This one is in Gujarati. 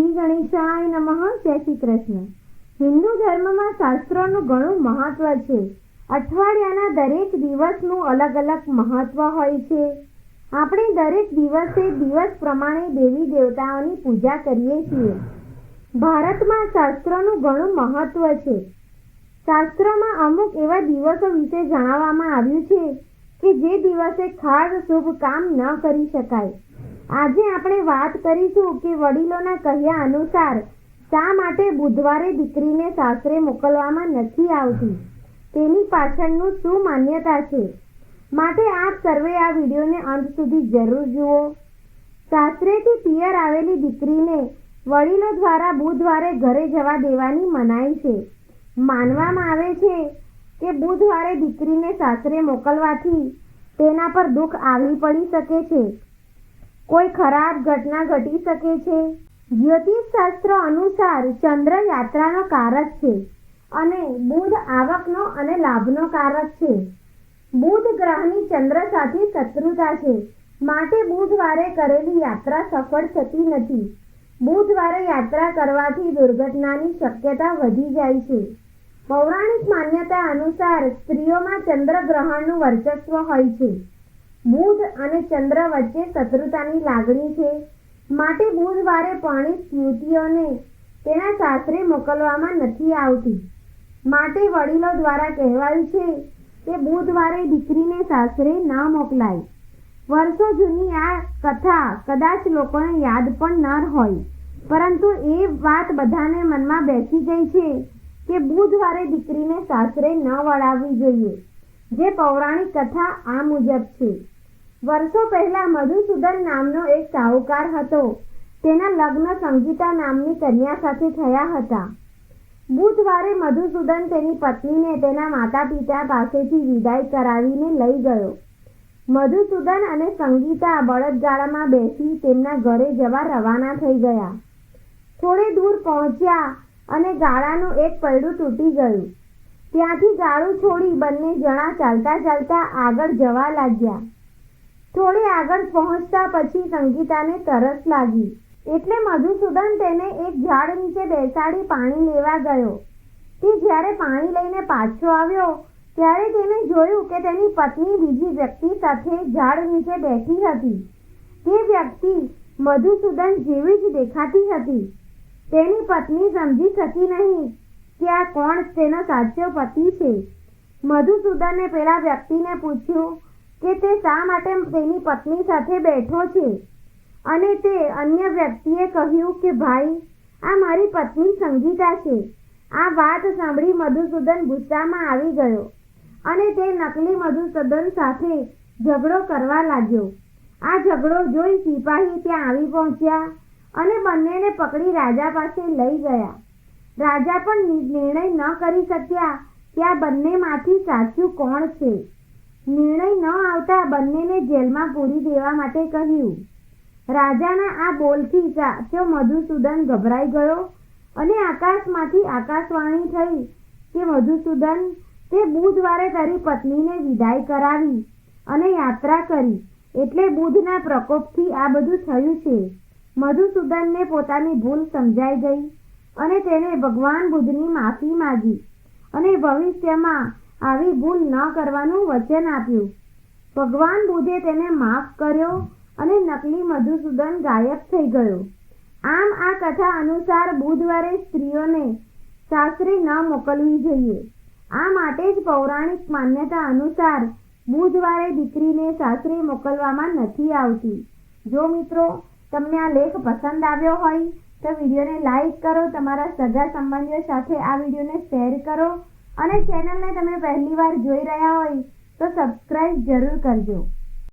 શ્રી ગણેશાય નમઃ, જય શ્રી કૃષ્ણ. હિન્દુ ધર્મમાં શાસ્ત્રોનું ઘણું મહત્વ છે. અઠવાડિયાના દરેક દિવસનું અલગ અલગ મહત્વ હોય છે. આપણે દરેક દિવસે દિવસ પ્રમાણે દેવી દેવતાઓની પૂજા કરીએ છીએ. ભારતમાં શાસ્ત્રોનું ઘણું મહત્વ છે. શાસ્ત્રોમાં અમુક એવા દિવસો વિશે જણાવવામાં આવ્યું છે કે જે દિવસે ખાસ શુભ કામ ન કરી શકાય. આજે આપણે વાત કરીશું કે વડીલોના કહ્યા અનુસાર, શા માટે બુધવારે દીકરીને સાસરે મોકલવામાં નથી આવતી? તેની પાછળનું શું માન્યતા છે? માટે આપ સર્વે આ વિડીયોને અંત સુધી જરૂર જુઓ. સાસરેથી પિયર આવેલી દીકરીને વડીલો દ્વારા બુધવારે ઘરે જવા દેવાની મનાઈ છે. માનવામાં આવે છે કે બુધવારે દીકરીને સાસરે મોકલવાથી તેના પર દુઃખ આવી પડી શકે છે. કોઈ ખરાબ ઘટના ઘટી શકે છે? જ્યોતિષ શાસ્ત્ર અનુસાર ચંદ્ર યાત્રાનો કારક છે અને બુધ આવકનો અને લાભનો કારક છે. બુધ ગ્રહની ચંદ્ર સાથે શત્રુતા છે. માટે બુધવારે કરેલી યાત્રા સફળ થતી નથી. બુધવારે યાત્રા કરવાથી દુર્ઘટનાની શક્યતા વધી જાય છે. પૌરાણિક માન્યતા અનુસાર સ્ત્રીઓમાં ચંદ્ર ગ્રહણનું વર્ચસ્વ હોય છે. બુધ અને ચંદ્ર વચ્ચે શત્રુતાની લાગણી છે. માટે બુધવારે પાણી યુવતીઓને તેના સાસરે મોકલવામાં નથી આવતી. માટે વડીલો દ્વારા કહેવાયું છે કે બુધવારે દીકરીને સાસરે ન મોકલાય. વર્ષો જૂની આ કથા કદાચ લોકોને યાદ પણ ન હોય. પરંતુ એ વાત બધાને મનમાં બેસી ગઈ છે કે બુધવારે દીકરીને સાસરે ન વળાવવી જોઈએ. જે પૌરાણિક કથા આ મુજબ છે. વર્ષો પહેલા મધુસૂદન નામનો એક સાહુકાર હતો. તેના લગ્ન સંગીતા નામની કન્યા સાથે થયા હતા. બુધવારે મધુસૂદન તેની પત્નીને તેના માતા પિતા પાસેથી વિદાય કરાવીને લઈ ગયો. મધુસૂદન અને સંગીતા બળદગાડામાં બેસી તેમના ઘરે જવા રવાના થઈ ગયા. થોડે દૂર પહોંચ્યા અને ગાળાનું એક પૈડું તૂટી ગયું. ત્યાંથી ગાળું છોડી બંને જણા ચાલતા ચાલતા આગળ જવા લાગ્યા. થોડી આગળ પહોંચતા પછી સંગીતાને તરસ લાગી. એટલે મધુસૂદન તેને એક ઝાડ નીચે બેસાડી પાણી લેવા ગયો. તે જ્યારે પાણી લઈને પાછો આવ્યો, ત્યારે તેને જોયું કે તેની પત્ની બીજી વ્યક્તિ સાથે ઝાડ નીચે બેઠી હતી. તે વ્યક્તિ મધુસૂદન જેવી જ દેખાતી હતી. તેની પત્ની સમજી શકી નહીં કે કોણ તેનો સાચો પતિ છે? મધુસૂદને પેલા વ્યક્તિને પૂછ્યું કે તે શા માટે તેની પત્ની સાથે બેઠો છે? અને તે અન્ય વ્યક્તિએ કહ્યું કે, ભાઈ, આ મારી પત્ની સંગીતા છે. આ વાત સાંભળી મધુસૂદન ગુસ્સામાં આવી ગયો અને તે નકલી મધુસૂદન સાથે ઝઘડો કરવા લાગ્યો. આ ઝઘડો જોઈ સિપાહી ત્યાં આવી પહોંચ્યા અને બંનેને પકડી રાજા પાસે લઈ ગયા. રાજા પણ નિર્ણય ન કરી શક્યા કે આ બંનેમાંથી સાચું કોણ છે. નિર્ણય ન આવતા બંનેને જેલમાં પૂરી દેવા માટે કહ્યું. રાજાના આ બોલથી સાચો મધુસૂદન ગભરાઈ ગયો અને આકાશમાંથી આકાશવાણી થઈ કે મધુસૂદન, તે બુધવારે તારી પત્નીને વિદાય કરાવી અને યાત્રા કરી એટલે બુધના પ્રકોપથી આ બધું થયું છે. મધુસૂદનને પોતાની ભૂલ સમજાઈ ગઈ. અને તેને ભગવાન બુદ્ધની માફી માગી અને ભવિષ્યમાં આવી ભૂલ ન કરવાનું વચન આપ્યું. ભગવાન બુદ્ધે તેને માફ કર્યો અને નકલી મધુસૂદન ગાયબ થઈ ગયો. આમ આ કથા અનુસાર બુધવારે સ્ત્રીઓને સાસરે ન મોકલવી જોઈએ. આ માટે જ પૌરાણિક માન્યતા અનુસાર બુધવારે દીકરીને સાસરે મોકલવામાં નથી આવતી. જો મિત્રો, તમને આ લેખ પસંદ આવ્યો હોય તો વિડીયોને લાઈક કરો, તમારા સગા સંબંધીઓ સાથે આ વિડીયોને શેર કરો અને ચેનલને તમે પહેલી વાર જોઈ રહ્યા હોય તો સબસ્ક્રાઈબ જરૂર કરજો.